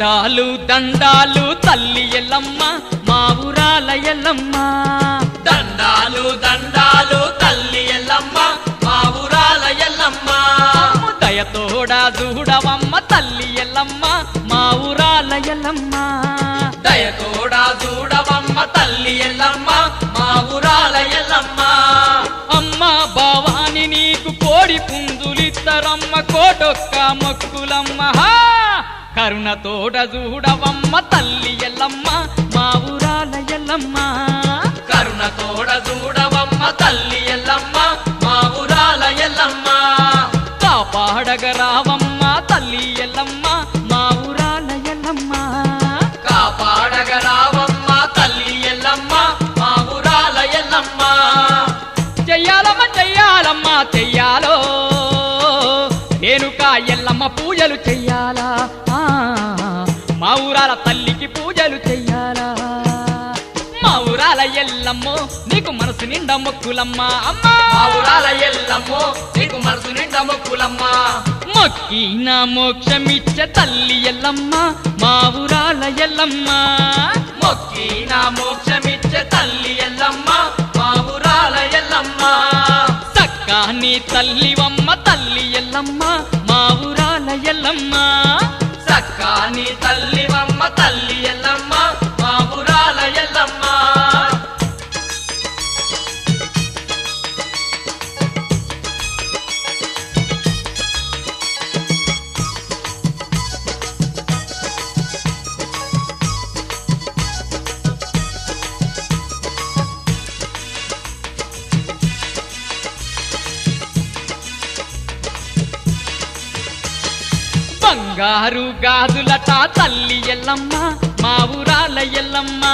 దండాలు దండాలు తల్లి ఎల్లమ్మ మా ఊరాల ఎల్లమ్మ. దండాలు దండాలు తల్లి ఎల్లమ్మ మా ఊరాల ఎల్లమ్మ. దయతోడా చూడవమ్మ తల్లి ఎల్లమ్మ మా ఊరాల ఎల్లమ్మ. దయతోడా చూడవమ్మ తల్లి ఎల్లమ్మ మా ఊరాల ఎల్లమ్మ. అమ్మ భవాని నీకు కోడి పుంజులిత్తరమ్మ కోటొక్క మొక్కులమ్మ హా! కరుణతోడ చూడవమ్మ తల్లి ఎల్లమ్మ మా ఊరాల ఎల్లమ్మ. కరుణతోడ చూడవమ్మ తల్లి ఎల్లమ్మ మా ఊరాల ఎల్లమ్మ. కాపాడగరావమ్మ తల్లి ఎల్లమ్మ మా ఊరాల ఎల్లమ్మ. కాపాడగరావమ్మ తల్లి ఎల్లమ్మ మా ఊరాల ఎల్లమ్మ. చెయ్యాలమ్మ చెయ్యాలమ్మ చెయ్యాలో. నేనుక ఎల్లమ్మ పూజలు చెయ్యాలా? ఎల్లమ్మో నీకు మనసు నిండా మొక్కులమ్మ అమ్మా. ఊరాల ఎల్లమ్మో నీకు మనసు నిండా మొక్కులమ్మ. మొక్కిన మోక్షమిచ్చే తల్లి ఎల్లమ్మ మా ఊరాల ఎల్లమ్మ. మొక్కి నా మోక్షమిచ్చే తల్లి ఎల్లమ్మ మా ఊరాల ఎల్లమ్మ సక్కాని తల్లివమ్మ తల్లి ఎల్లమ్మ మా ఊరాల ఎల్లమ్మ సక్కాని తల్లివమ్మ తల్లి ఎల్లమ్మ. బంగారు గాజులట తల్లి ఎల్లమ్మ మా ఊరాల ఎల్లమ్మ.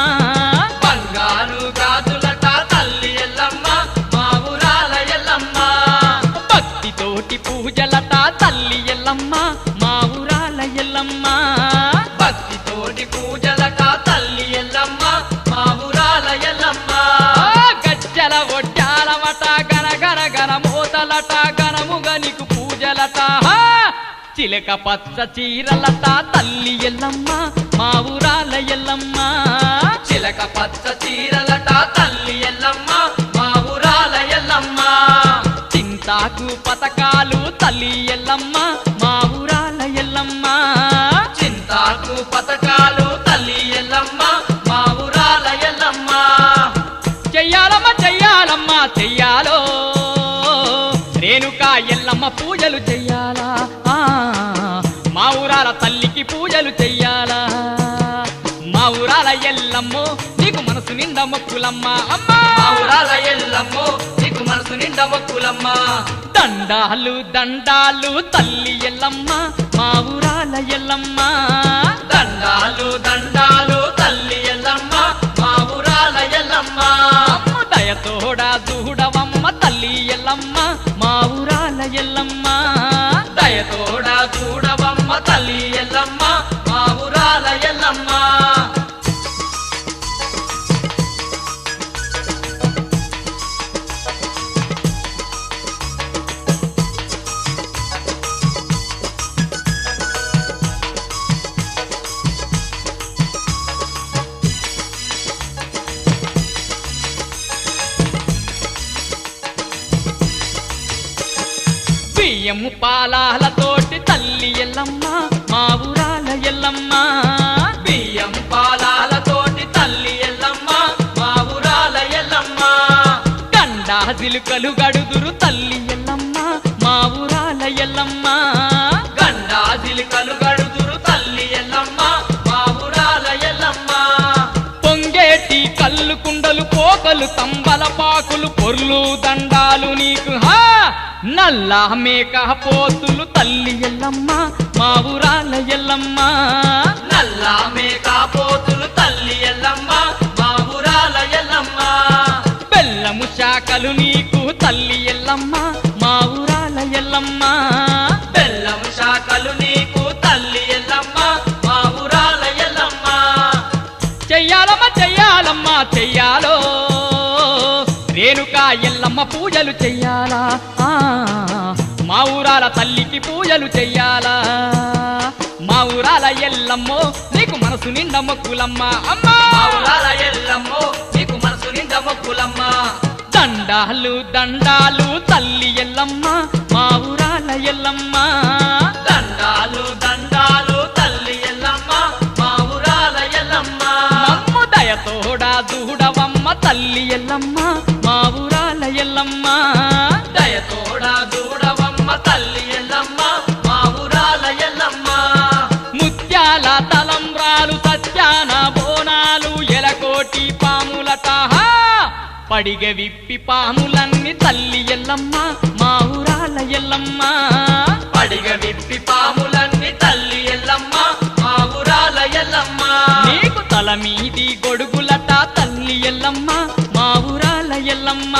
బంగారు గాజులట తల్లి ఎల్లమ్మ మా ఊరాల ఎల్లమ్మ. భక్తితోటి పూజలట తల్లి ఎల్లమ్మ. చిలక పచ్చ చీరలత తల్లి ఎల్లమ్మ మా ఊరాల ఎల్లమ్మ. చిలక పచ్చ చీరలట తల్లి ఎల్లమ్మ మా ఊరాల ఎల్లమ్మ. చింతాకు పథకాలు తల్లి ఎల్లమ్మ మా ఊరాల ఎల్లమ్మ. చింతాకు పథకాలు తల్లి ఎల్లమ్మ మా ఊరాల ఎల్లమ్మ. చెయ్యాలమ్మ చెయ్యాలమ్మ చెయ్యాలో. రేణుకా ఎల్లమ్మ పూజలు నిండా మొక్కులమ్మ అమ్మా. మా ఊరాల ఎల్లమ్మో నీకు మనసు నిండా మొక్కులమ్మ. దండాలు దండాలు తల్లి ఎల్లమ్మ మా ఊరాల ఎల్లమ్మ. దండాలు దండాలు తల్లి ఎల్లమ్మ మా ఊరాల ఎల్లమ్మ దయతోడా చూడవమ్మ తల్లి ఎల్లమ్మ మా ఊరాల ఎల్లమ్మ దయతోడా చూడవమ్మ తల్లి ఎల్లమ్మ మా ఊరాల బియ్యము పాలాలతోటి తల్లి ఎల్లమ్మ మా ఊరాల ఎల్లమ్మ. బియ్యం పాలాలతోటి తల్లి ఎల్లమ్మ మా ఊరాల ఎల్లమ్మ. గండా జిలుకలు గడుదురు తల్లి ఎల్లమ్మ మా ఊరాల ఎల్లమ్మ. గండా జిలికలు గడుదురు తల్లి ఎల్లమ్మ మా ఊరాల ఎల్లమ్మ. పొంగేటి కళ్ళు కుండలు పోకలు తంబల పాకులు పొర్లు దండాలు నీకు నల్ల మేక పోతులు తల్లి ఎల్లమ్మ మా ఊరాల ఎల్లమ్మ. నల్ల పోతులు తల్లి ఎల్లమ్మ మా ఊరాల ఎల్లమ్మ. బెల్లము శాఖలు నీకు తల్లి ఎల్లమ్మ మా ఊరాల ఎల్లమ్మ. బెల్లము శాఖలు నీకు తల్లి ఎల్లమ్మ మా ఊరాల ఎల్లమ్మ. చెయ్యాలమ్మ చెయ్యాలమ్మ చెయ్యాలో. రేణుకా ఎల్లమ్మ పూజలు చెయ్యాలా? మా ఊరాల తల్లికి పూజలు చెయ్యాలా? మా ఊరాల ఎల్లమ్మో నీకు మనసు నిండా మొక్కులమ్మ. అమ్మా! మా ఊరాల ఎల్లమ్మో నీకు మనసు నిండా మొక్కులమ్మ. దండాలు దండాలు తల్లి ఎల్లమ్మ మా ఊరాల ఎల్లమ్మ. దండాలు దండాలు తల్లి ఎల్లమ్మ మా ఊరాల ఎల్లమ్మ. మమ్ము దయతోడా దూడవమ్మ తల్లి ఎల్లమ్మ మా ఊరాల ఎల్లమ్మ. పడిగ విప్పి పాములన్నీ తల్లి ఎల్లమ్మ మా ఊరాల ఎల్లమ్మ. పడిగ విప్పి పాములన్నీ తల్లి ఎల్లమ్మ మా ఊరాల ఎల్లమ్మ. నీకు తల మీది గొడుగులట తల్లి ఎల్లమ్మ మా ఊరాల ఎల్లమ్మ.